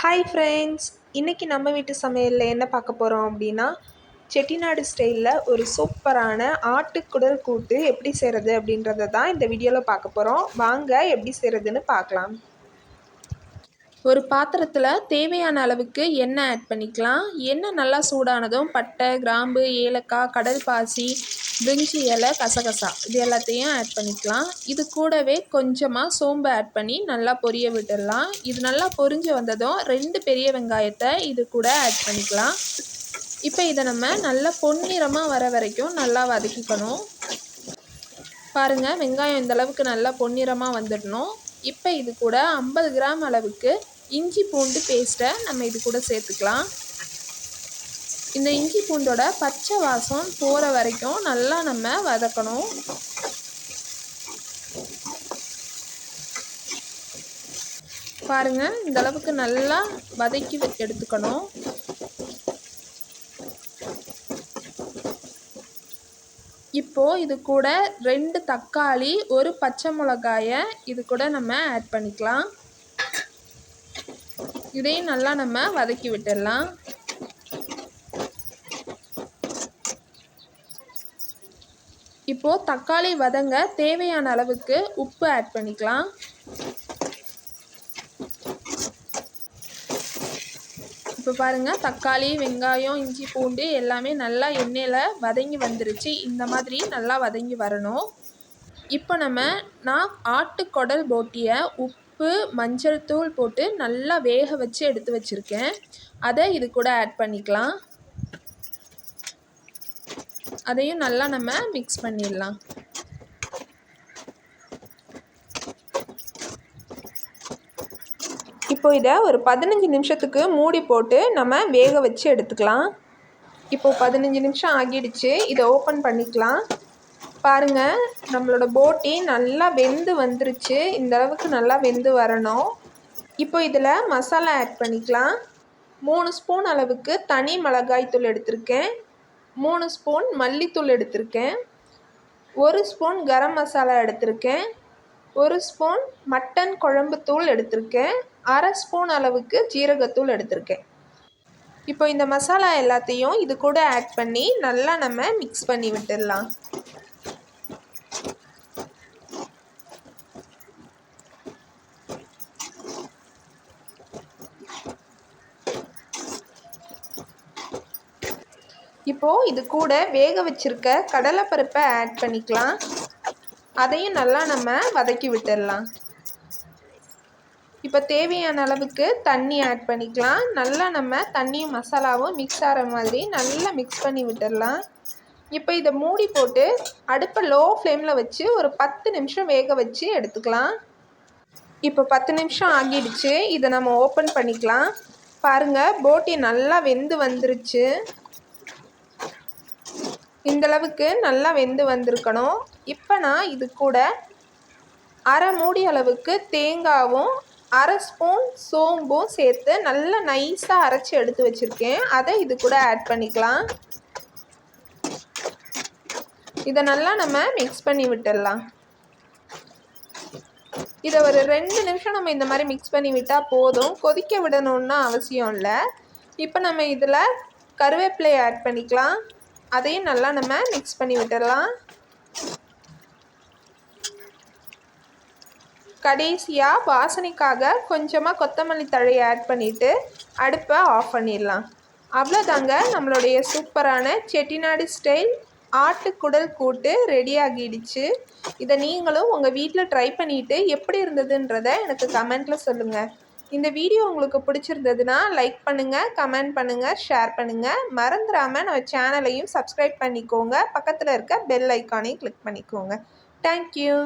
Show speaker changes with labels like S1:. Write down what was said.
S1: Hi friends இன்றைக்கி நம்ம வீட்டு சமையலில் என்ன பார்க்க போகிறோம் அப்படின்னா செட்டிநாடு ஸ்டைலில் ஒரு சூப்பரான ஆட்டுக்குடல் கூட்டு எப்படி செய்கிறது அப்படின்றத தான் இந்த வீடியோவில் பார்க்க போகிறோம் வாங்க எப்படி செய்கிறதுன்னு பார்க்கலாம். ஒரு பாத்திரத்தில் தேவையான அளவுக்கு எண்ணெய் ஆட் பண்ணிக்கலாம். எண்ணெய் நல்லா சூடானதும் பட்டை கிராம்பு ஏலக்காய் கடல் பாசி பிரிஞ்சி இலை கசகசா இது எல்லாத்தையும் ஆட் பண்ணிக்கலாம். இது கூடவே கொஞ்சமாக சோம்பு ஆட் பண்ணி நல்லா பொரிய விட்டுடலாம். இது நல்லா பொரிஞ்சு வந்ததும் ரெண்டு பெரிய வெங்காயத்தை இது கூட ஆட் பண்ணிக்கலாம். இப்போ இதை நம்ம நல்லா பொன்னிறமாக வர வரைக்கும் நல்லா வதக்கிக்கணும். பாருங்கள் வெங்காயம் இந்தளவுக்கு நல்லா பொன்னிறமாக வந்துடணும். இப்போ இது கூட ஐம்பது கிராம் அளவுக்கு இஞ்சி பூண்டு பேஸ்ட்டை நம்ம இது கூட சேர்த்துக்கலாம். இந்த இஞ்சி பூண்டோட பச்சை வாசம் போகிற வரைக்கும் நல்லா நம்ம வதக்கணும். பாருங்கள் இந்த அளவுக்கு நல்லா வதக்கி எடுத்துக்கணும். இப்போது இது கூட ரெண்டு தக்காளி ஒரு பச்சை மிளகாயை இது கூட நம்ம ஆட் பண்ணிக்கலாம். இதையும் நல்லா நம்ம வதக்கி விட்டுடலாம். இப்போது தக்காளி வதங்க தேவையான அளவுக்கு உப்பு ஆட் பண்ணிக்கலாம். இப்போ பாருங்கள் தக்காளி வெங்காயம் இஞ்சி பூண்டு எல்லாமே நல்லா எண்ணெயில் வதங்கி வந்துருச்சு. இந்த மாதிரி நல்லா வதங்கி வரணும். இப்போ நம்ம நான் ஆட்டுக்குடல் போட்டியை உப்பு மஞ்சள் தூள் போட்டு நல்லா வேக வச்சு எடுத்து வச்சுருக்கேன். அதை இது கூட ஆட் பண்ணிக்கலாம். அதையும் நல்லா நம்ம மிக்ஸ் பண்ணிடலாம். இப்போ இதை ஒரு பதினஞ்சு நிமிஷத்துக்கு மூடி போட்டு நம்ம வேக வச்சு எடுத்துக்கலாம். இப்போ பதினஞ்சு நிமிஷம் ஆகிடுச்சு. இதை ஓப்பன் பண்ணிக்கலாம். பாருங்கள் நம்மளோட போட்டி நல்லா வெந்து வந்துருச்சு. இந்த அளவுக்கு நல்லா வெந்து வரணும். இப்போ இதில் மசாலா ஆட் பண்ணிக்கலாம். மூணு ஸ்பூன் அளவுக்கு தனி மிளகாய் தூள் எடுத்திருக்கேன். மூணு ஸ்பூன் மல்லித்தூள் எடுத்திருக்கேன். ஒரு ஸ்பூன் கரம் மசாலா எடுத்திருக்கேன். ஒரு ஸ்பூன் மட்டன் குழம்பு தூள் எடுத்திருக்கேன். அரை ஸ்பூன் அளவுக்கு ஜீரகத்தூள் எடுத்திருக்கேன். இப்போ இந்த மசாலா எல்லாத்தையும் இது கூட ஆட் பண்ணி நல்லா நம்ம மிக்ஸ் பண்ணி விட்டுடலாம். இப்போது இது கூட வேக வச்சுருக்க கடலைப்பருப்பை ஆட் பண்ணிக்கலாம். அதையும் நல்லா நம்ம வதக்கி விட்டுடலாம். இப்போ தேவையான அளவுக்கு தண்ணி ஆட் பண்ணிக்கலாம். நல்லா நம்ம தண்ணியும் மசாலாவும் மிக்ஸ் ஆகிற மாதிரி நல்லா மிக்ஸ் பண்ணி விட்டுடலாம் இப்போ இதை மூடி போட்டு அடுப்பை லோ ஃப்ளேமில் வச்சு ஒரு பத்து நிமிஷம் வேக வச்சு எடுத்துக்கலாம். இப்போ பத்து நிமிஷம் ஆகிடுச்சு. இதை நம்ம ஓப்பன் பண்ணிக்கலாம். பாருங்கள் போட்டி நல்லா வெந்து வந்துருச்சு. இந்தளவுக்கு நல்லா வெந்து வந்திருக்கணும். இப்போ நான் இது கூட அரை மூடி அளவுக்கு தேங்காவும் அரை ஸ்பூன் சோம்பும் சேர்த்து நல்லா நைஸாக அரைச்சி எடுத்து வச்சுருக்கேன். அதை இது கூட ஆட் பண்ணிக்கலாம். இதை நல்லா நம்ம மிக்ஸ் பண்ணி விட்டுடலாம். இதை ஒரு ரெண்டு நிமிஷம் நம்ம இந்த மாதிரி மிக்ஸ் பண்ணி விட்டால் போதும். கொதிக்க விடணும்னு அவசியம் இல்லை. இப்போ நம்ம இதில் கருவேப்பிலை ஆட் பண்ணிக்கலாம். அதையும் நல்லா நம்ம மிக்ஸ் பண்ணி விட்டுடலாம். கடைசியாக வாசனைக்காக கொஞ்சமாக கொத்தமல்லி தழையை ஆட் பண்ணிவிட்டு அடுப்பை ஆஃப் பண்ணிடலாம். அவ்வளோதாங்க நம்மளுடைய சூப்பரான செட்டிநாடு ஸ்டைல் ஆட்டுக்குடல் கூட்டு ரெடி ஆகிடுச்சு. இதை நீங்களும் உங்கள் வீட்டில் ட்ரை பண்ணிவிட்டு எப்படி இருந்ததுன்றதை எனக்கு கமெண்ட்டில் சொல்லுங்கள் இந்த வீடியோ உங்களுக்கு பிடிச்சிருந்ததுன்னா லைக் பண்ணுங்கள் கமெண்ட் பண்ணுங்கள் ஷேர் பண்ணுங்கள் மறந்துடாமல் நம்ம சேனலையும் சப்ஸ்கிரைப் பண்ணிக்கோங்க. பக்கத்தில் இருக்க பெல் ஐக்கானையும் கிளிக் பண்ணிக்கோங்க. தேங்க்யூ